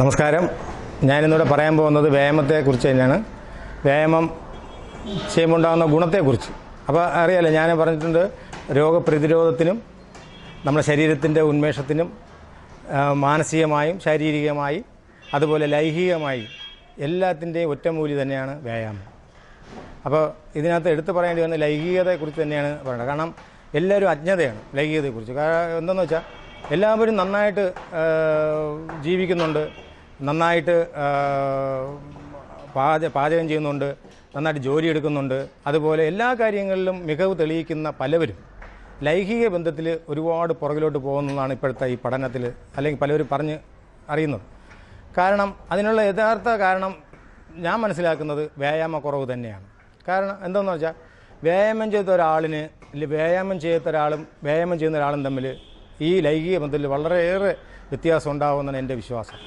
നമസ്കാരം. ഞാനിന്നിവിടെ പറയാൻ പോകുന്നത് വ്യായാമത്തെക്കുറിച്ച് തന്നെയാണ്. വ്യായാമം ചെയ്യുമ്പോൾ ഉണ്ടാകുന്ന ഗുണത്തെക്കുറിച്ച്. അപ്പോൾ അറിയാലോ ഞാൻ പറഞ്ഞിട്ടുണ്ട് രോഗപ്രതിരോധത്തിനും നമ്മുടെ ശരീരത്തിന്റെ ഉന്മേഷത്തിനും മാനസികമായും ശാരീരികമായും അതുപോലെ ലൈഹികമായി എല്ലാത്തിന്റെയും ഒറ്റമൂലി തന്നെയാണ് വ്യായാമം. അപ്പോൾ ഇതിനകത്ത് എടുത്തു പറയേണ്ടി വന്ന ലൈംഗികതയെക്കുറിച്ച് തന്നെയാണ് പറയുന്നത് കാരണം എല്ലാവരും അജ്ഞതയാണ് ലൈംഗികതയെക്കുറിച്ച്. കാരണം എന്തെന്ന് വെച്ചാൽ എല്ലാവരും നന്നായിട്ട് ജീവിക്കുന്നുണ്ട്. നന്നായിട്ട് പാച പാചകം ചെയ്യുന്നുണ്ട് നന്നായിട്ട് ജോലി എടുക്കുന്നുണ്ട് അതുപോലെ എല്ലാ കാര്യങ്ങളിലും മികവ് തെളിയിക്കുന്ന പലവരും ലൈംഗിക ബന്ധത്തിൽ ഒരുപാട് പുറകിലോട്ട് പോകുന്നതാണ് ഇപ്പോഴത്തെ ഈ പഠനത്തിൽ അല്ലെങ്കിൽ പലവരും പറഞ്ഞ് അറിയുന്നത്. കാരണം അതിനുള്ള യഥാർത്ഥ കാരണം ഞാൻ മനസ്സിലാക്കുന്നത് വ്യായാമക്കുറവ് തന്നെയാണ്. കാരണം എന്താണെന്ന് വെച്ചാൽ വ്യായാമം ചെയ്ത ഒരാളിന് വ്യായാമം ചെയ്യാത്ത ഒരാളും വ്യായാമം ചെയ്യുന്ന ഒരാളും തമ്മിൽ ഈ ലൈംഗിക ബന്ധത്തിൽ വളരെയേറെ വ്യത്യാസം ഉണ്ടാകുമെന്നാണ് എന്റെ വിശ്വാസം.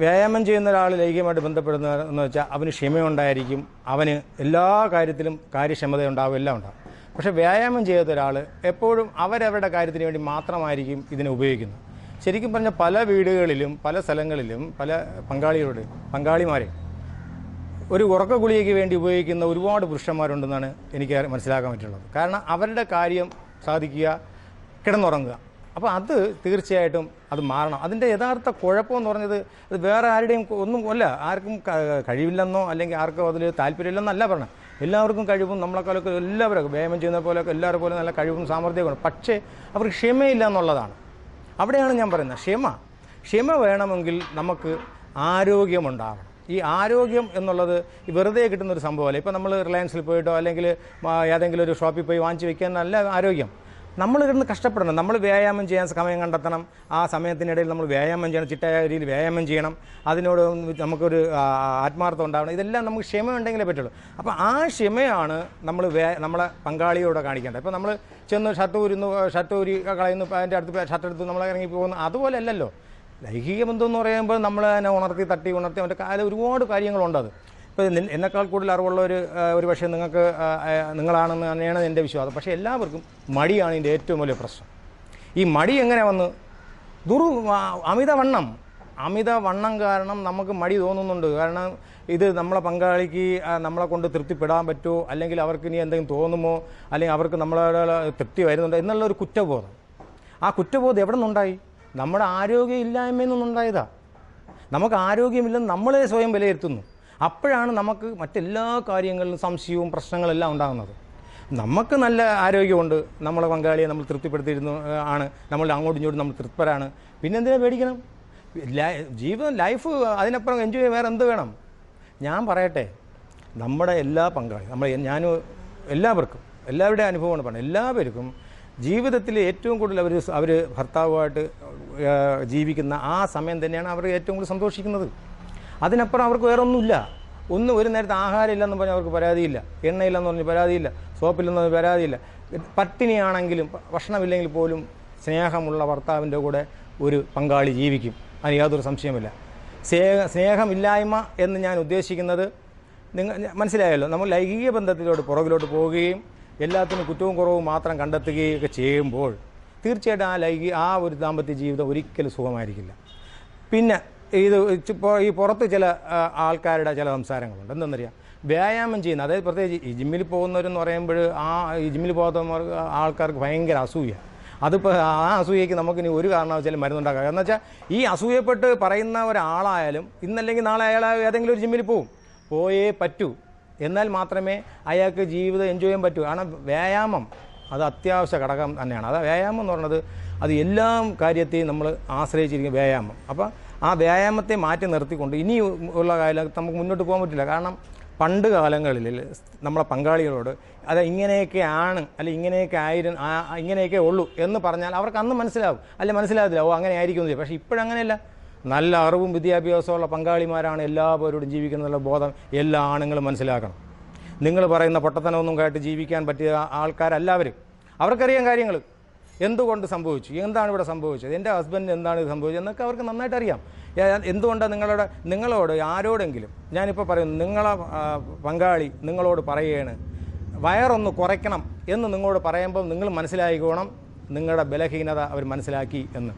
വ്യായാമം ചെയ്യുന്ന ഒരാൾ ലൈംഗികമായിട്ട് ബന്ധപ്പെടുന്ന എന്ന് വെച്ചാൽ അവന് ക്ഷമയുണ്ടായിരിക്കും. അവന് എല്ലാ കാര്യത്തിലും കാര്യക്ഷമത ഉണ്ടാവും എല്ലാം ഉണ്ടാവും. പക്ഷേ വ്യായാമം ചെയ്യാത്ത ഒരാൾ എപ്പോഴും അവരവരുടെ കാര്യത്തിന് വേണ്ടി മാത്രമായിരിക്കും ഇതിനെ ഉപയോഗിക്കുന്നത്. ശരിക്കും പറഞ്ഞാൽ പല വീടുകളിലും പല സ്ഥലങ്ങളിലും പല പങ്കാളികളുടെ പങ്കാളിമാരെ ഒരു ഉറക്ക ഗുളികയ്ക്ക് വേണ്ടി ഉപയോഗിക്കുന്ന ഒരുപാട് പുരുഷന്മാരുണ്ടെന്നാണ് എനിക്ക് മനസ്സിലാക്കാൻ പറ്റുള്ളത്. കാരണം അവരുടെ കാര്യം സാധിക്കുക കിടന്നുറങ്ങുക. അപ്പോൾ അത് തീർച്ചയായിട്ടും അത് മാറണം. അതിന്റെ യഥാർത്ഥ കുഴപ്പമെന്ന് പറഞ്ഞത് അത് വേറെ ആരുടെയും ഒന്നും അല്ല ആർക്കും കഴിവില്ലെന്നോ അല്ലെങ്കിൽ ആർക്കും അതിൽ താല്പര്യമില്ലെന്നല്ല പറഞ്ഞത്. എല്ലാവർക്കും കഴിവും നമ്മളെക്കാളൊക്കെ എല്ലാവരും വ്യായാമം ചെയ്യുന്ന പോലെയൊക്കെ എല്ലാവരും പോലെ നല്ല കഴിവും സാമർഥ്യവും പക്ഷേ അവർക്ക് ക്ഷമയില്ല എന്നുള്ളതാണ്. അവിടെയാണ് ഞാൻ പറയുന്നത്. ക്ഷമ. ക്ഷമ വേണമെങ്കിൽ നമുക്ക് ആരോഗ്യമുണ്ടാവണം. ഈ ആരോഗ്യം എന്നുള്ളത് വെറുതെ കിട്ടുന്ന ഒരു സംഭവമല്ല. ഇപ്പോൾ നമ്മൾ റിലയൻസിൽ പോയിട്ടോ അല്ലെങ്കിൽ ഏതെങ്കിലും ഒരു ഷോപ്പിൽ പോയി വാങ്ങിച്ച് നല്ല ആരോഗ്യം. നമ്മൾ കിടന്ന് കഷ്ടപ്പെടണം. നമ്മൾ വ്യായാമം ചെയ്യാൻ സമയം കണ്ടെത്തണം. ആ സമയത്തിനിടയിൽ നമ്മൾ വ്യായാമം ചെയ്യണം. ചിട്ടയായ രീതിയിൽ വ്യായാമം ചെയ്യണം. അതിനോട് നമുക്കൊരു ആത്മാർത്ഥം ഉണ്ടാവണം. ഇതെല്ലാം നമുക്ക് ക്ഷമ ഉണ്ടെങ്കിലേ പറ്റുള്ളൂ. അപ്പോൾ ആ ക്ഷമയാണ് നമ്മൾ നമ്മളെ പങ്കാളിയോട് കാണിക്കേണ്ടത്. ഇപ്പോൾ നമ്മൾ ചെന്ന് ഷർട്ട് ഊരുന്നു ഷർട്ട് ഊരി കളയുന്നു അതിന്റെ അടുത്ത് ഷർട്ട് എടുത്ത് നമ്മൾ ഇറങ്ങി പോകുന്നു. അതുപോലെ അല്ലല്ലോ ലൈംഗിക ബന്ധം എന്ന് പറയുമ്പോൾ നമ്മൾ തന്നെ ഉണർത്തി തട്ടി ഉണർത്തി അവന്റെ കാലം ഒരുപാട് കാര്യങ്ങളുണ്ട് അത്. ഇപ്പോൾ എന്നെക്കാൾ കൂടുതൽ അറിവുള്ള ഒരു ഒരു പക്ഷേ നിങ്ങൾക്ക് നിങ്ങളാണെന്ന് തന്നെയാണ് എന്റെ വിശ്വാസം. പക്ഷേ എല്ലാവർക്കും മടിയാണ് ഇതിന്റെ ഏറ്റവും വലിയ പ്രശ്നം. ഈ മടി എങ്ങനെ വന്ന്? ദുർ അമിതവണ്ണം. അമിതവണ്ണം കാരണം നമുക്ക് മടി തോന്നുന്നുണ്ട്. കാരണം ഇത് നമ്മളെ പങ്കാളിക്ക് നമ്മളെ കൊണ്ട് തൃപ്തിപ്പെടാൻ പറ്റുമോ? അല്ലെങ്കിൽ അവർക്ക് ഇനി എന്തെങ്കിലും തോന്നുമോ? അല്ലെങ്കിൽ അവർക്ക് നമ്മളെ തൃപ്തി വരുന്നുണ്ടോ? എന്നുള്ള ഒരു കുറ്റബോധം. ആ കുറ്റബോധം എവിടെ നിന്നുണ്ടായി? നമ്മുടെ ആരോഗ്യം ഇല്ലായ്മയിൽ നിന്നുണ്ടായതാ. നമുക്ക് ആരോഗ്യമില്ലെന്ന് നമ്മളെ സ്വയം വിലയിരുത്തുന്നു. അപ്പോഴാണ് നമുക്ക് മറ്റെല്ലാ കാര്യങ്ങളിലും സംശയവും പ്രശ്നങ്ങളെല്ലാം ഉണ്ടാകുന്നത്. നമുക്ക് നല്ല ആരോഗ്യമുണ്ട് നമ്മളെ പങ്കാളിയെ നമ്മൾ തൃപ്തിപ്പെടുത്തിയിരുന്നു ആണ്. നമ്മൾ അങ്ങോട്ടും ഇങ്ങോട്ടും നമ്മൾ തൃപ്തരാണ്. പിന്നെ എന്തിനാ പേടിക്കണം? ജീവിതം ലൈഫ് അതിനപ്പുറം എൻജോയ് വേറെ എന്ത് വേണം? ഞാൻ പറയട്ടെ നമ്മുടെ എല്ലാ പങ്കാളി നമ്മൾ ഞാൻ എല്ലാവർക്കും എല്ലാവരുടെയും അനുഭവമാണ് പറഞ്ഞത്. എല്ലാവർക്കും ജീവിതത്തിൽ ഏറ്റവും കൂടുതൽ അവർ അവർ ഭർത്താവുമായിട്ട് ജീവിക്കുന്ന ആ സമയം തന്നെയാണ് അവർ ഏറ്റവും കൂടുതൽ സന്തോഷിക്കുന്നത്. അതിനപ്പുറം അവർക്ക് വേറെ ഒന്നുമില്ല ഒന്നും ഒരു നേരത്തെ ആഹാരം ഇല്ലെന്ന് പറഞ്ഞാൽ അവർക്ക് പരാതിയില്ല. എണ്ണയില്ലെന്ന് പറഞ്ഞ് പരാതിയില്ല. സോപ്പില്ലെന്ന് പറഞ്ഞ് പരാതിയില്ല. പട്ടിണിയാണെങ്കിലും ഭക്ഷണമില്ലെങ്കിൽ പോലും സ്നേഹമുള്ള ഭർത്താവിന്റെ കൂടെ ഒരു പങ്കാളി ജീവിക്കും. അതിന് യാതൊരു സംശയമില്ല സ്നേഹ സ്നേഹമില്ലായ്മ എന്ന് ഞാൻ ഉദ്ദേശിക്കുന്നത് നിങ്ങൾ മനസ്സിലായല്ലോ? നമ്മൾ ലൈംഗിക ബന്ധത്തിലോട്ട് പുറകിലോട്ട് പോവുകയും എല്ലാത്തിനും കുറ്റവും കുറവും മാത്രം കണ്ടെത്തുകയും ഒക്കെ ചെയ്യുമ്പോൾ തീർച്ചയായിട്ടും ആ ലൈംഗിക ആ ഒരു ദാമ്പത്യ ജീവിതം ഒരിക്കലും സുഖമായിരിക്കില്ല. പിന്നെ ഇത് ഇപ്പോൾ ഈ പുറത്ത് ചില ആൾക്കാരുടെ ചില സംസാരങ്ങളുണ്ട്. എന്തെന്നറിയാം? വ്യായാമം ചെയ്യുന്ന അതായത് പ്രത്യേകിച്ച് ഈ ജിമ്മിൽ പോകുന്നവരെന്ന് പറയുമ്പോൾ ആ ഈ ജിമ്മിൽ പോകാത്തവർ ആൾക്കാർക്ക് ഭയങ്കര അസൂയ. അതിപ്പോൾ ആ അസൂയയ്ക്ക് നമുക്കിനി ഒരു കാരണവശാലും മരുന്നുണ്ടാക്കാം എന്ന് വെച്ചാൽ ഈ അസൂയപ്പെട്ട് പറയുന്ന ഒരാളായാലും ഇന്നല്ലെങ്കിൽ നാളെ അയാൾ ഏതെങ്കിലും ഒരു ജിമ്മിൽ പോവും. പോയേ പറ്റൂ. എന്നാൽ മാത്രമേ അയാൾക്ക് ജീവിതം എൻജോയ് ചെയ്യാൻ പറ്റൂ. കാരണം വ്യായാമം അത് അത്യാവശ്യ ഘടകം തന്നെയാണ്. അത് വ്യായാമം എന്ന് പറയുന്നത് അത് എല്ലാ കാര്യത്തെയും നമ്മൾ ആശ്രയിച്ചിരിക്കും വ്യായാമം. അപ്പോൾ ആ വ്യായാമത്തെ മാറ്റി നിർത്തിക്കൊണ്ട് ഇനി ഉള്ള കാലത്ത് നമുക്ക് മുന്നോട്ട് പോകാൻ പറ്റില്ല. കാരണം പണ്ട് കാലങ്ങളിൽ നമ്മളെ പങ്കാളികളോട് അത് ഇങ്ങനെയൊക്കെ ആണ് അല്ലെ ഇങ്ങനെയൊക്കെ ആയിരുന്നു ആ- ആ ഇങ്ങനെയൊക്കെ ഉള്ളൂ എന്ന് പറഞ്ഞാൽ അവർക്ക് അന്ന് മനസ്സിലാവും. അല്ലെ മനസ്സിലാകത്തില്ല ഓ അങ്ങനെ ആയിരിക്കും. പക്ഷേ ഇപ്പോഴങ്ങനെയല്ല നല്ല അറിവും വിദ്യാഭ്യാസമുള്ള പങ്കാളിമാരാണ് എല്ലാവരോടും ജീവിക്കുന്നതിനുള്ള ബോധം എല്ലാ ആണുങ്ങളും മനസ്സിലാക്കണം. നിങ്ങൾ പറയുന്ന പൊട്ടത്തനമൊന്നും കേട്ട് ജീവിക്കാൻ പറ്റിയ ആൾക്കാരല്ലാവരും. അവർക്കറിയാം കാര്യങ്ങൾ എന്തുകൊണ്ട് സംഭവിച്ചു? എന്താണ് ഇവിടെ സംഭവിച്ചത്? എന്റെ ഹസ്ബൻഡിന് എന്താണ് ഇത് സംഭവിച്ചത്? എന്നൊക്കെ അവർക്ക് നന്നായിട്ട് അറിയാം. എന്തുകൊണ്ടാണ് നിങ്ങളുടെ നിങ്ങളോട് ആരോടെങ്കിലും ഞാനിപ്പോൾ പറയുന്നു നിങ്ങളെ പങ്കാളി നിങ്ങളോട് പറയുകയാണ് വയറൊന്ന് കുറയ്ക്കണം എന്ന് നിങ്ങളോട് പറയുമ്പോൾ നിങ്ങൾ മനസ്സിലായിക്കോണം നിങ്ങളുടെ ബലഹീനത അവർ മനസ്സിലാക്കി എന്ന്.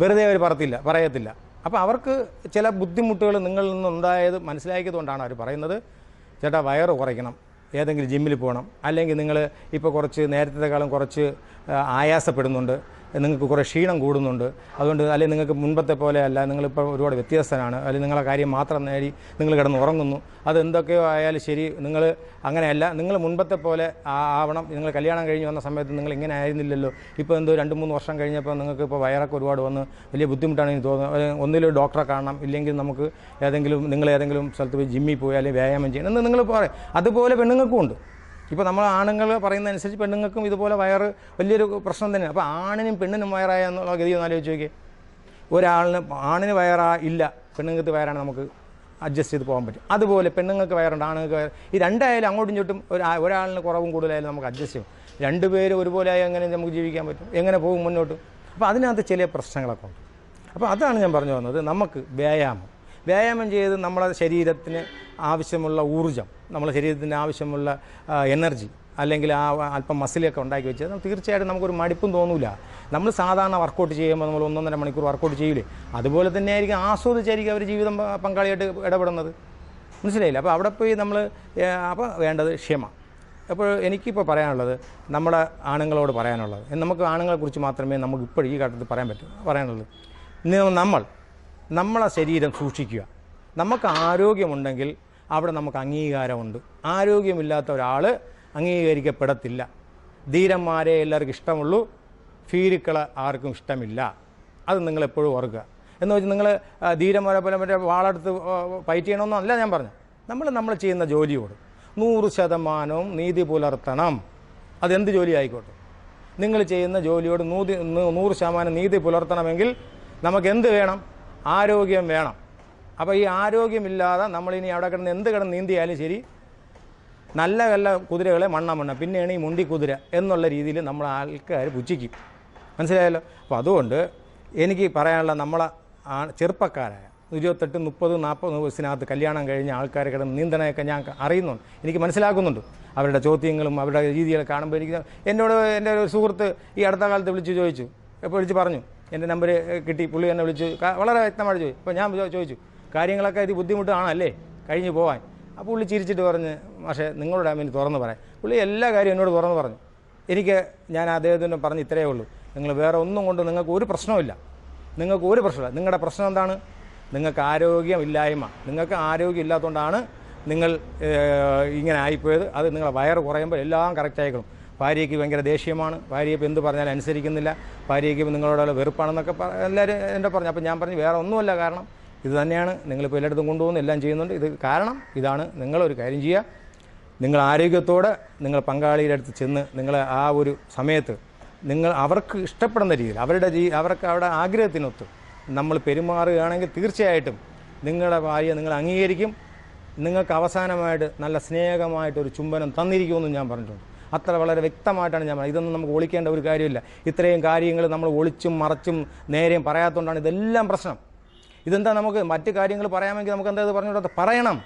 വെറുതെ അവർ പറത്തില്ല പറയത്തില്ല. അപ്പോൾ അവർക്ക് ചില ബുദ്ധിമുട്ടുകൾ നിങ്ങളിൽ നിന്നുണ്ടായത് മനസ്സിലാക്കിയതുകൊണ്ടാണ് അവർ പറയുന്നത് ചേട്ടാ വയറ് കുറയ്ക്കണം. ഏതെങ്കിലും ജിമ്മിൽ പോകണം. അല്ലെങ്കിൽ നിങ്ങൾ ഇപ്പോൾ കുറച്ച് നേരത്തെക്കാളും കുറച്ച് ആയാസപ്പെടുന്നുണ്ട്. നിങ്ങൾക്ക് കുറേ ക്ഷീണം കൂടുന്നുണ്ട്. അതുകൊണ്ട് അല്ലെങ്കിൽ നിങ്ങൾക്ക് മുൻപത്തെ പോലെ അല്ല നിങ്ങളിപ്പോൾ ഒരുപാട് വ്യത്യസ്തനാണ്. അല്ലെങ്കിൽ നിങ്ങളെ കാര്യം മാത്രം നേടി നിങ്ങൾ കിടന്ന് ഉറങ്ങുന്നു. അത് എന്തൊക്കെയോ ആയാലും ശരി നിങ്ങൾ അങ്ങനെയല്ല നിങ്ങൾ മുൻപത്തെ പോലെ ആവണം. നിങ്ങൾ കല്യാണം കഴിഞ്ഞ് വന്ന സമയത്ത് നിങ്ങൾ ഇങ്ങനെ ആയിരുന്നില്ലല്ലോ. ഇപ്പോൾ എന്തോ രണ്ട് മൂന്ന് വർഷം കഴിഞ്ഞപ്പോൾ നിങ്ങൾക്ക് ഇപ്പോൾ വയറൊക്കെ ഒരുപാട് വന്ന് വലിയ ബുദ്ധിമുട്ടാണ് എനിക്ക് തോന്നുന്നത്. ഒന്നിലും ഡോക്ടറെ കാണണം ഇല്ലെങ്കിൽ നമുക്ക് ഏതെങ്കിലും നിങ്ങൾ ഏതെങ്കിലും സ്ഥലത്ത് പോയി ജിമ്മിൽ പോയി അല്ലെങ്കിൽ വ്യായാമം ചെയ്യണം എന്ന് നിങ്ങൾ പറയും. അതുപോലെ പെണ്ണുങ്ങൾക്കും ഉണ്ട്. ഇപ്പോൾ നമ്മൾ ആണുങ്ങൾ പറയുന്ന അനുസരിച്ച് പെണ്ണുങ്ങൾക്കും ഇതുപോലെ വയറ് വലിയൊരു പ്രശ്നം തന്നെയാണ്. അപ്പോൾ ആണിനും പെണ്ണിനും വയറായ എന്നുള്ള ഗതി ഒന്ന് ആലോചിച്ച് നോക്കിയേ. ഒരാളിന് ആണിന് വയറാ ഇല്ല പെണ്ണുങ്ങൾക്ക് വയറാണ് നമുക്ക് അഡ്ജസ്റ്റ് ചെയ്ത് പോകാൻ പറ്റും. അതുപോലെ പെണ്ണുങ്ങൾക്ക് വയറുണ്ട് ആണുങ്ങൾക്ക് വയർ ഈ രണ്ടായാലും അങ്ങോട്ടും ഇങ്ങോട്ടും ഒരു ഒരാളിന് കുറവും കൂടുതലായാലും നമുക്ക് അഡ്ജസ്റ്റ് ചെയ്യും. രണ്ട് പേര് ഒരുപോലെ ആയി എങ്ങനെ നമുക്ക് ജീവിക്കാൻ പറ്റും? എങ്ങനെ പോകും മുന്നോട്ട്? അപ്പോൾ അതിനകത്ത് ചില പ്രശ്നങ്ങളൊക്കെ ഉണ്ട്. അപ്പോൾ അതാണ് ഞാൻ പറഞ്ഞു വന്നത്. നമുക്ക് വ്യായാമം. വ്യായാമം ചെയ്ത് നമ്മുടെ ശരീരത്തിന് ആവശ്യമുള്ള ഊർജം നമ്മുടെ ശരീരത്തിന് ആവശ്യമുള്ള എനർജി അല്ലെങ്കിൽ ആ അല്പം മസിലൊക്കെ ഉണ്ടാക്കി വെച്ചാൽ തീർച്ചയായിട്ടും നമുക്കൊരു മടുപ്പും തോന്നില്ല നമ്മൾ സാധാരണ വർക്കൗട്ട് ചെയ്യുമ്പോൾ നമ്മൾ ഒന്നൊന്നര മണിക്കൂർ വർക്കൗട്ട് ചെയ്യില്ലേ അതുപോലെ തന്നെ ആയിരിക്കും ആസ്വദിച്ചായിരിക്കും അവർ ജീവിതം പങ്കാളിയായിട്ട് ഇടപെടുന്നത്. മനസ്സിലായില്ല? അപ്പോൾ അവിടെ പോയി നമ്മൾ അപ്പോൾ വേണ്ടത് ക്ഷമ. അപ്പോൾ എനിക്കിപ്പോൾ പറയാനുള്ളത് നമ്മുടെ ആണുങ്ങളോട് പറയാനുള്ളത്. നമുക്ക് ആണുങ്ങളെക്കുറിച്ച് മാത്രമേ നമുക്ക് ഇപ്പോൾ ഈ ഘട്ടത്തിൽ പറയാൻ പറ്റൂ. പറയാനുള്ളത് നമ്മൾ നമ്മളെ ശരീരം സൂക്ഷിക്കുക. നമുക്ക് ആരോഗ്യമുണ്ടെങ്കിൽ അവിടെ നമുക്ക് അംഗീകാരമുണ്ട്. ആരോഗ്യമില്ലാത്ത ഒരാൾ അംഗീകരിക്കപ്പെടത്തില്ല. ധീരന്മാരെ എല്ലാവർക്കും ഇഷ്ടമുള്ളൂ. ഫീരുക്കളെ ആർക്കും ഇഷ്ടമില്ല. അത് നിങ്ങൾ എപ്പോഴും ഓർക്കുക. എന്ന് വെച്ചാൽ നിങ്ങൾ ധീരന്മാരെ പോലെ മറ്റേ വാളെടുത്ത് ഫൈറ്റ് ചെയ്യണമെന്നല്ല ഞാൻ പറഞ്ഞു. നമ്മൾ നമ്മൾ ചെയ്യുന്ന ജോലിയോട് നൂറ് ശതമാനവും നീതി പുലർത്തണം. അതെന്ത് ജോലി ആയിക്കോട്ടെ. നിങ്ങൾ ചെയ്യുന്ന ജോലിയോട് നൂതി നൂറ് ശതമാനം നീതി പുലർത്തണമെങ്കിൽ നമുക്ക് എന്ത് വേണം? ആരോഗ്യം വേണം. അപ്പോൾ ഈ ആരോഗ്യമില്ലാതെ നമ്മളിനി അവിടെ കിടന്ന് എന്ത് കിടന്ന് നീന്തിയാലും ശരി നല്ല നല്ല കുതിരകളെ മണ്ണ മണ്ണ പിന്നെയാണ് ഈ മുണ്ടി കുതിര എന്നുള്ള രീതിയിൽ നമ്മൾ ആൾക്കാർ പുച്ഛിക്കും. മനസ്സിലായല്ലോ? അപ്പോൾ അതുകൊണ്ട് എനിക്ക് പറയാനുള്ള നമ്മളെ ചെറുപ്പക്കാരായ ഇരുപത്തെട്ട് മുപ്പത് നാൽപ്പത് വയസ്സിനകത്ത് കല്യാണം കഴിഞ്ഞ ആൾക്കാരെ കിടന്ന് നീന്തണയൊക്കെ ഞാൻ അറിയുന്നുണ്ട്. എനിക്ക് മനസ്സിലാക്കുന്നുണ്ട്. അവരുടെ ചോദ്യങ്ങളും അവരുടെ രീതികളെ കാണുമ്പോൾ എനിക്ക് എന്നോട് എന്റെ ഒരു സുഹൃത്ത് ഈ അടുത്ത കാലത്ത് വിളിച്ച് ചോദിച്ചു വിളിച്ച് പറഞ്ഞു എന്റെ നമ്പർ കിട്ടി. പുള്ളി എന്നെ വിളിച്ചു. വളരെ വ്യക്തമായിട്ട് ചോദിച്ചു അപ്പോൾ ഞാൻ ചോദിച്ചു കാര്യങ്ങളൊക്കെ ഇത് ബുദ്ധിമുട്ടാണല്ലേ? കഴിഞ്ഞ് പോകാൻ അപ്പോൾ പുള്ളി ചിരിച്ചിട്ട് പറഞ്ഞ് പക്ഷേ നിങ്ങളുടെ അമ്മ തുറന്ന് പറയാം. പുള്ളി എല്ലാ കാര്യവും എന്നോട് തുറന്ന് പറഞ്ഞു. എനിക്ക് ഞാൻ അദ്ദേഹത്തിന് പറഞ്ഞ് ഇത്രയേ ഉള്ളൂ. നിങ്ങൾ വേറെ ഒന്നും കൊണ്ട് നിങ്ങൾക്ക് ഒരു പ്രശ്നവുമില്ല. നിങ്ങൾക്ക് ഒരു പ്രശ്നമില്ല നിങ്ങളുടെ പ്രശ്നം എന്താണ്? നിങ്ങൾക്ക് ആരോഗ്യമില്ലായ്മ. നിങ്ങൾക്ക് ആരോഗ്യം ഇല്ലാത്തതുകൊണ്ടാണ് നിങ്ങൾ ഇങ്ങനെ ആയിപ്പോയത്. അത് നിങ്ങളെ വയറ് കുറയുമ്പോൾ എല്ലാം കറക്റ്റ് ആയിക്കണം. ഭാര്യയ്ക്ക് ഭയങ്കര ദേഷ്യമാണ്. ഭാര്യ ഇപ്പോൾ എന്ത് പറഞ്ഞാലും അനുസരിക്കുന്നില്ല. ഭാര്യയ്ക്ക് നിങ്ങളോടുള്ള വെറുപ്പാണെന്നൊക്കെ എല്ലാവരും എന്റെ പറഞ്ഞു. അപ്പോൾ ഞാൻ പറഞ്ഞു വേറെ ഒന്നുമല്ല കാരണം ഇത് തന്നെയാണ്. നിങ്ങളിപ്പോൾ എല്ലായിടത്തും കൊണ്ടുപോകുന്നു എല്ലാം ചെയ്യുന്നുണ്ട്. ഇത് കാരണം ഇതാണ്. നിങ്ങളൊരു കാര്യം ചെയ്യുക. നിങ്ങൾ ആരോഗ്യത്തോടെ നിങ്ങൾ പങ്കാളിയുടെ അടുത്ത് ചെന്ന് നിങ്ങൾ ആ ഒരു സമയത്ത് നിങ്ങൾ അവർക്ക് ഇഷ്ടപ്പെടുന്ന രീതിയിൽ അവരുടെ ജീ അവർക്ക് അവരുടെ ആഗ്രഹത്തിനൊത്ത് നമ്മൾ പെരുമാറുകയാണെങ്കിൽ തീർച്ചയായിട്ടും നിങ്ങളുടെ ഭാര്യ നിങ്ങൾ അംഗീകരിക്കും. നിങ്ങൾക്ക് അവസാനമായിട്ട് നല്ല സ്നേഹമായിട്ടൊരു ചുംബനം തന്നിരിക്കുമെന്നും ഞാൻ പറഞ്ഞിട്ടുണ്ട്. അത്ര വളരെ വ്യക്തമായിട്ടാണ് ഞാൻ പറയുന്നത് ഇതൊന്നും നമുക്ക് ഒളിക്കേണ്ട ഒരു കാര്യമില്ല. ഇത്രയും കാര്യങ്ങൾ നമ്മൾ ഒളിച്ചും മറച്ചും നേരെയും പറയാത്തതുകൊണ്ടാണ് ഇതെല്ലാം പ്രശ്നം. ഇതെന്താ നമുക്ക് മറ്റു കാര്യങ്ങൾ പറയാമെങ്കിൽ നമുക്ക് എന്താ ഇത് പറഞ്ഞുകൂടാ? പറയണം.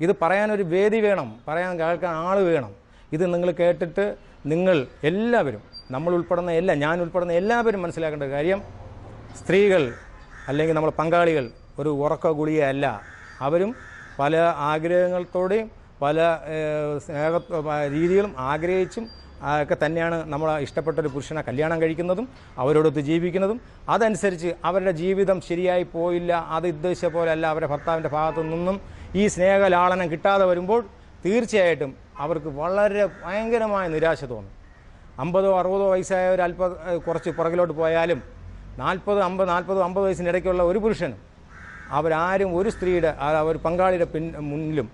ഇത് പറയാനൊരു വേദി വേണം. പറയാൻ കേൾക്കാൻ ആൾ വേണം. ഇത് നിങ്ങൾ കേട്ടിട്ട് നിങ്ങൾ എല്ലാവരും നമ്മൾ ഉൾപ്പെടുന്ന എല്ലാ ഞാൻ ഉൾപ്പെടുന്ന എല്ലാവരും മനസ്സിലാക്കേണ്ട ഒരു കാര്യം സ്ത്രീകൾ അല്ലെങ്കിൽ നമ്മൾ പങ്കാളികൾ ഒരു ഉറക്ക ഗുളികയല്ല അവരും പല ആഗ്രഹങ്ങളത്തോടെയും പല സ്നേഹ രീതികളും ആഗ്രഹിച്ചും ഒക്കെ തന്നെയാണ് നമ്മൾ ഇഷ്ടപ്പെട്ട ഒരു പുരുഷനെ കല്യാണം കഴിക്കുന്നതും അവരോടൊത്ത് ജീവിക്കുന്നതും. അതനുസരിച്ച് അവരുടെ ജീവിതം ശരിയായി പോയില്ല അത് ഉദ്ദേശിച്ച പോലെയല്ല അവരുടെ ഭർത്താവിന്റെ ഭാഗത്തു നിന്നും ഈ സ്നേഹലാളനം കിട്ടാതെ വരുമ്പോൾ തീർച്ചയായിട്ടും അവർക്ക് വളരെ ഭയങ്കരമായ നിരാശ തോന്നും. അമ്പതോ അറുപതോ വയസ്സായ ഒരു അല്പ കുറച്ച് പുറകിലോട്ട് പോയാലും നാൽപ്പത് അമ്പത് നാൽപ്പത് അമ്പത് വയസ്സിന് ഇടയ്ക്കുള്ള ഒരു പുരുഷനും അവരാരും ഒരു സ്ത്രീയുടെ അവർ പങ്കാളിയുടെ പിൻ മുന്നിലും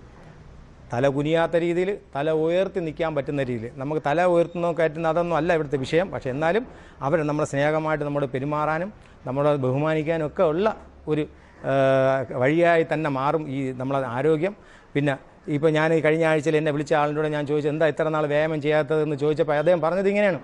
തല കുനിയാത്ത രീതിയിൽ തല ഉയർത്തി നിൽക്കാൻ പറ്റുന്ന രീതിയിൽ. നമുക്ക് തല ഉയർത്തുന്നോ കയറ്റുന്ന അതൊന്നും അല്ല ഇവിടുത്തെ വിഷയം. പക്ഷേ എന്നാലും അവർ നമ്മളെ സ്നേഹമായിട്ട് നമ്മോട് പെരുമാറാനും നമ്മളെ ബഹുമാനിക്കാനും ഒക്കെ ഉള്ള ഒരു വഴിയായി തന്നെ മാറും ഈ നമ്മളെ ആരോഗ്യം. പിന്നെ ഇപ്പോൾ ഞാൻ കഴിഞ്ഞ ആഴ്ചയിൽ എന്നെ വിളിച്ച ആളിനോട് ഞാൻ ചോദിച്ചു എന്താ ഇത്ര നാൾ വ്യായാമം ചെയ്യാത്തതെന്ന്? ചോദിച്ചപ്പോൾ അദ്ദേഹം പറഞ്ഞത് ഇങ്ങനെയാണ്.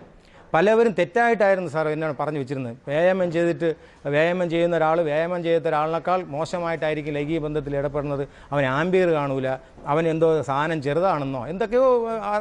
പലവരും തെറ്റായിട്ടായിരുന്നു സാർ എന്നാണ് പറഞ്ഞു വെച്ചിരുന്നത്. വ്യായാമം ചെയ്തിട്ട് വ്യായാമം ചെയ്യുന്ന ഒരാൾ വ്യായാമം ചെയ്യാത്ത ഒരാളിനേക്കാൾ മോശമായിട്ടായിരിക്കും ലൈംഗിക ബന്ധത്തിൽ ഇടപെടുന്നത്. അവൻ ആംബിയർ കാണൂല. അവൻ എന്തോ സാധനം ചെറുതാണെന്നോ എന്തൊക്കെയോ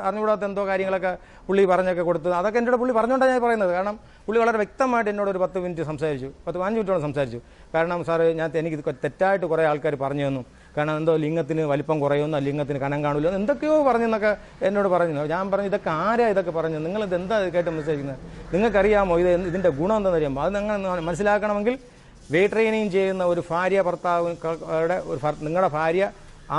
അറിഞ്ഞുകൂടാത്ത എന്തോ കാര്യങ്ങളൊക്കെ പുള്ളി പറഞ്ഞൊക്കെ കൊടുത്തത് അതൊക്കെ എന്റെ പുള്ളി പറഞ്ഞുകൊണ്ടാണ് ഞാൻ പറയുന്നത്. കാരണം പുള്ളി വളരെ വ്യക്തമായിട്ട് എന്നോട് ഒരു പത്ത് മിനിറ്റ് സംസാരിച്ചു. പത്ത് പതിനഞ്ച് മിനിറ്റോളം സംസാരിച്ചു. കാരണം സാറ് ഞാൻ എനിക്ക് തെറ്റായിട്ട് കുറേ ആൾക്കാർ പറഞ്ഞു തന്നു. കാരണം എന്തോ ലിംഗത്തിന് വലിപ്പം കുറയുമെന്നോ ലിംഗത്തിന് കനം കാണില്ല എന്തൊക്കെയോ പറഞ്ഞെന്നൊക്കെ എന്നോട് പറഞ്ഞു. ഞാൻ പറഞ്ഞു ഇതൊക്കെ ആരാ ഇതൊക്കെ പറഞ്ഞു നിങ്ങൾ ഇത് എന്താ കേട്ട് മനസ്സിലാക്കുന്നത് നിങ്ങൾക്കറിയാമോ ഇത് ഇതിന്റെ ഗുണം എന്താണെന്ന് അറിയാമോ? അത് നിങ്ങൾ മനസ്സിലാക്കണമെങ്കിൽ വെയിറ്റ് ട്രെയിനിങ് ചെയ്യുന്ന ഒരു ഭാര്യ ഭർത്താവിന്റെ ഒരു നിങ്ങളുടെ ഭാര്യ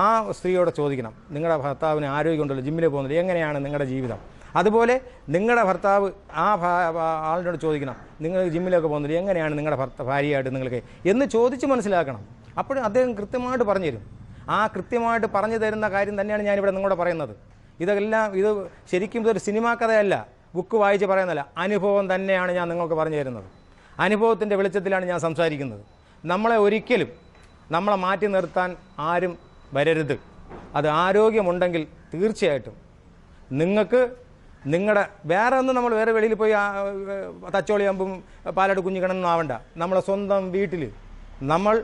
ആ സ്ത്രീയോട് ചോദിക്കണം. നിങ്ങളുടെ ഭർത്താവിന് ആരോഗ്യമുണ്ടല്ലോ ജിമ്മിൽ പോകുന്നത് എങ്ങനെയാണ് നിങ്ങളുടെ ജീവിതം? അതുപോലെ നിങ്ങളുടെ ഭർത്താവ് ആ ആളിനോട് ചോദിക്കണം നിങ്ങൾ ജിമ്മിലൊക്കെ പോകുന്നില്ല എങ്ങനെയാണ് നിങ്ങളുടെ ഭർത്ത ഭാര്യയായിട്ട് നിങ്ങൾക്ക്? എന്ന് ചോദിച്ച് മനസ്സിലാക്കണം. അപ്പോഴും അദ്ദേഹം കൃത്യമായിട്ട് പറഞ്ഞു തരും ആ കൃത്യമായിട്ട് പറഞ്ഞു തരുന്ന കാര്യം തന്നെയാണ് ഞാനിവിടെ നിങ്ങളോട് പറയുന്നത്. ഇതെല്ലാം ഇത് ശരിക്കും ഇതൊരു സിനിമാ കഥയല്ല. ബുക്ക് വായിച്ച് പറയുന്നതല്ല. അനുഭവം തന്നെയാണ് ഞാൻ നിങ്ങൾക്ക് പറഞ്ഞു തരുന്നത്. അനുഭവത്തിന്റെ വെളിച്ചത്തിലാണ് ഞാൻ സംസാരിക്കുന്നത്. നമ്മളെ ഒരിക്കലും നമ്മളെ മാറ്റി നിർത്താൻ ആരും വരരുത്. അത് ആരോഗ്യമുണ്ടെങ്കിൽ തീർച്ചയായിട്ടും. നിങ്ങൾക്ക് നിങ്ങളുടെ വേറെ ഒന്നും നമ്മൾ വേറെ വെളിയിൽ പോയി തച്ചോളിയാകുമ്പം പാലട് കുഞ്ഞിക്കണമെന്നും ആവണ്ട. നമ്മളെ സ്വന്തം വീട്ടിൽ നമ്മൾ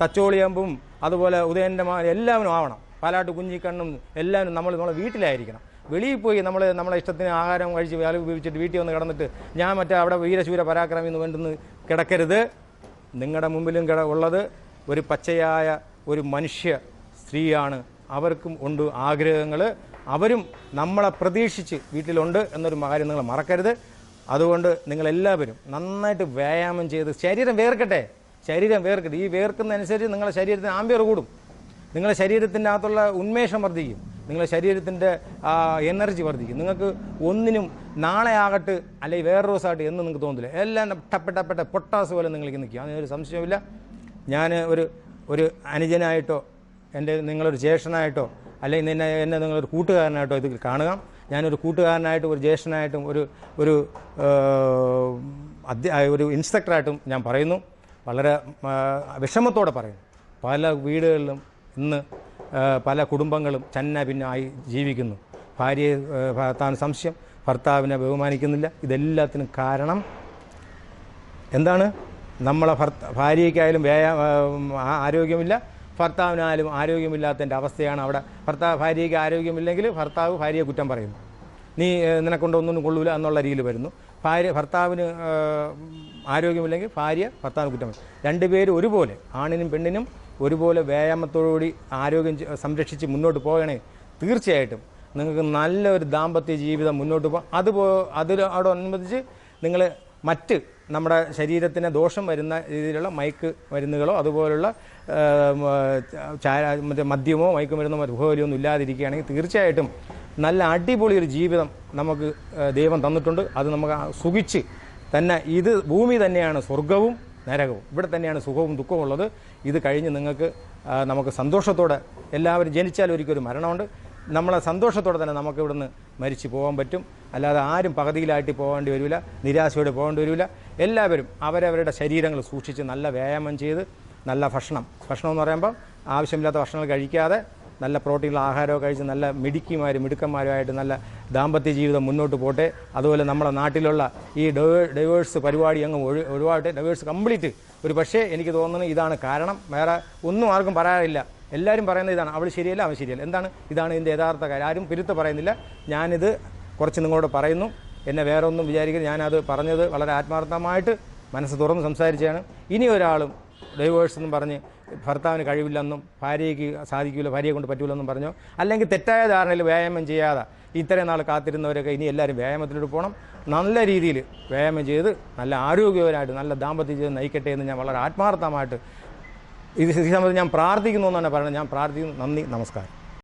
തച്ചോളിയമ്പും അതുപോലെ ഉദയന്റെ മാ എല്ലാവരും ആവണം. പാലാട്ട് കുഞ്ഞിക്കണ്ണും എല്ലാവരും നമ്മൾ നമ്മളെ വീട്ടിലായിരിക്കണം. വെളിയിൽ പോയി നമ്മൾ നമ്മളെ ഇഷ്ടത്തിന് ആഹാരം കഴിച്ച് വേല ഉപയോഗിച്ചിട്ട് വീട്ടിൽ വന്ന് കിടന്നിട്ട് ഞാൻ മറ്റേ അവിടെ വീരശൂര പരാക്രമം എന്ന് വേണ്ടുന്ന കിടക്കരുത്. നിങ്ങളുടെ മുമ്പിലും കിട ഉള്ളത് ഒരു പച്ചയായ ഒരു മനുഷ്യ സ്ത്രീയാണ്. അവർക്കും ഉണ്ട് ആഗ്രഹങ്ങൾ. അവരും നമ്മളെ പ്രതീക്ഷിച്ച് വീട്ടിലുണ്ട് എന്നൊരു കാര്യം നിങ്ങൾ മറക്കരുത്. അതുകൊണ്ട് നിങ്ങളെല്ലാവരും നന്നായിട്ട് വ്യായാമം ചെയ്ത് ശരീരം വേർക്കട്ടെ. ശരീരം വേർക്കുന്നത് ഈ വേർക്കുന്നതനുസരിച്ച് നിങ്ങളുടെ ശരീരത്തിന് ആംബിയർ കൂടും. നിങ്ങളുടെ ശരീരത്തിന്റെ അകത്തുള്ള ഉന്മേഷം വർദ്ധിക്കും. നിങ്ങളുടെ ശരീരത്തിന്റെ എനർജി വർദ്ധിക്കും. നിങ്ങൾക്ക് ഒന്നിനും നാളെ ആകട്ട് അല്ലെങ്കിൽ വേറൊരു ദിവസമായിട്ട് എന്ന് നിങ്ങൾക്ക് തോന്നില്ല എല്ലാം ടപ്പെട്ടപ്പെട്ട പൊട്ടാസ് പോലെ നിങ്ങൾക്ക് നിൽക്കും. അതിനൊരു സംശയമില്ല ഞാൻ ഒരു ഒരു അനുജനായിട്ടോ എന്റെ നിങ്ങളൊരു ജ്യേഷ്ഠനായിട്ടോ അല്ലെങ്കിൽ നിന്നെ എന്നെ നിങ്ങളൊരു കൂട്ടുകാരനായിട്ടോ ഇത് കാണുക. ഞാനൊരു കൂട്ടുകാരനായിട്ടും ഒരു ജ്യേഷ്ഠനായിട്ടും ഒരു ഒരു ഒരു ഇൻസ്ട്രക്ടറായിട്ടും ഞാൻ പറയുന്നു. വളരെ വിഷമത്തോടെ പറയുന്നു. പല വീടുകളിലും ഇന്ന് പല കുടുംബങ്ങളും ചന്ന ഭിന്നമായി ജീവിക്കുന്നു. ഭാര്യയെ താൻ സംശയം ഭർത്താവിനെ ബഹുമാനിക്കുന്നില്ല. ഇതെല്ലാത്തിനും കാരണം എന്താണ്? നമ്മളെ ഭർത്ത ഭാര്യയ്ക്കായാലും വ്യായാമ ആരോഗ്യമില്ല. ഭർത്താവിനായാലും ആരോഗ്യമില്ലാത്തതിന്റെ അവസ്ഥയാണ് അവിടെ. ഭർത്താവ് ഭാര്യയ്ക്ക് ആരോഗ്യമില്ലെങ്കിൽ ഭർത്താവ് ഭാര്യയെ കുറ്റം പറയുന്നു. നീ നിനക്കൊണ്ടൊന്നും കൊള്ളൂല എന്നുള്ള രീതിയിൽ വരുന്നു. ഭാര്യ ഭർത്താവിന് ആരോഗ്യമില്ലെങ്കിൽ ഭാര്യ ഭർത്താവ് കുറ്റം. രണ്ടുപേരും ഒരുപോലെ ആണിനും പെണ്ണിനും ഒരുപോലെ വ്യായാമത്തോടുകൂടി ആരോഗ്യം സംരക്ഷിച്ച് മുന്നോട്ട് പോകണേ തീർച്ചയായിട്ടും നിങ്ങൾക്ക് നല്ലൊരു ദാമ്പത്യ ജീവിതം മുന്നോട്ട് പോകാം അതുപോ അതിനോടനുബന്ധിച്ച് നിങ്ങൾ മറ്റ് നമ്മുടെ ശരീരത്തിന് ദോഷം വരുന്ന രീതിയിലുള്ള മയക്ക് മരുന്നുകളോ അതുപോലുള്ള മറ്റേ മദ്യമോ മയക്കുമരുന്നോ മറ്റുപോലെയോ ഒന്നും ഇല്ലാതിരിക്കുകയാണെങ്കിൽ തീർച്ചയായിട്ടും നല്ല അടിപൊളി ഒരു ജീവിതം നമുക്ക് ദൈവം തന്നിട്ടുണ്ട്. അത് നമുക്ക് സുഖിച്ച് തന്നെ ഇത് ഭൂമി തന്നെയാണ് സ്വർഗവും നരകവും. ഇവിടെ തന്നെയാണ് സുഖവും ദുഃഖവും ഉള്ളത്. ഇത് കഴിഞ്ഞ് നിങ്ങൾക്ക് നമുക്ക് സന്തോഷത്തോടെ എല്ലാവരും ജനിച്ചാൽ ഒരിക്കലും മരണമുണ്ട്. നമ്മളെ സന്തോഷത്തോടെ തന്നെ നമുക്ക് ഇവിടുന്ന് മരിച്ചു പോകാൻ പറ്റും. അല്ലാതെ ആരും പകുതിയിലായിട്ട് പോകേണ്ടി വരില്ല നിരാശയോടെ പോകേണ്ടി വരില്ല. എല്ലാവരും അവരവരുടെ ശരീരങ്ങൾ സൂക്ഷിച്ച് നല്ല വ്യായാമം ചെയ്ത് നല്ല ഭക്ഷണം. ഭക്ഷണം എന്ന് പറയുമ്പോൾ ആവശ്യമില്ലാത്ത ഭക്ഷണങ്ങൾ കഴിക്കാതെ നല്ല പ്രോട്ടീനുള്ള ആഹാരമൊക്കെ കഴിച്ച് നല്ല മിടുക്കിമാരും മിടുക്കന്മാരുമായിട്ട് നല്ല ദാമ്പത്യ ജീവിതം മുന്നോട്ട് പോട്ടെ. അതുപോലെ നമ്മുടെ നാട്ടിലുള്ള ഈ ഡൈവേഴ്സ് പരിപാടി അങ്ങ് ഒഴി ഒഴിവാട്ടെ ഡൈവേഴ്സ് കംപ്ലീറ്റ്. ഒരു പക്ഷേ എനിക്ക് തോന്നുന്നത് ഇതാണ് കാരണം. വേറെ ഒന്നും ആർക്കും പറയാറില്ല എല്ലാവരും പറയുന്നത് ഇതാണ്. അവൾ ശരിയല്ല അവൻ ശരിയല്ല. എന്താണ്? ഇതാണ് ഇതിന്റെ യഥാർത്ഥ കാര്യം. ആരും പിരുത്ത് പറയുന്നില്ല. ഞാനിത് കുറച്ച് നിങ്ങളോട് പറയുന്നു. എന്നെ വേറെ ഒന്നും വിചാരിക്കരുത്. ഞാനത് പറഞ്ഞത് വളരെ ആത്മാർത്ഥമായിട്ട് മനസ്സ് തുറന്ന് സംസാരിച്ചാണ് ഇനി ഒരാളും ഡൈവേഴ്സ് എന്നും പറഞ്ഞ് ഭർത്താവിന് കഴിവില്ലെന്നും ഭാര്യയ്ക്ക് സാധിക്കില്ല ഭാര്യയെ കൊണ്ട് പറ്റൂലെന്നും പറഞ്ഞു അല്ലെങ്കിൽ തെറ്റായ ധാരണയിൽ വ്യായാമം ചെയ്യാതെ ഇത്രയും നാൾ കാത്തിരുന്നവരൊക്കെ ഇനി എല്ലാവരും വ്യായാമത്തിലോട്ട് പോകണം. നല്ല രീതിയിൽ വ്യായാമം ചെയ്ത് നല്ല ആരോഗ്യപരമായിട്ട് നല്ല ദാമ്പത്യ ജീവിതം നയിക്കട്ടെ എന്ന് ഞാൻ വളരെ ആത്മാർത്ഥമായിട്ട് ഇത് സമയത്ത് ഞാൻ പ്രാർത്ഥിക്കുന്നു എന്നാണ് പറയുന്നത്. ഞാൻ പ്രാർത്ഥിക്കുന്നു. നന്ദി. നമസ്കാരം.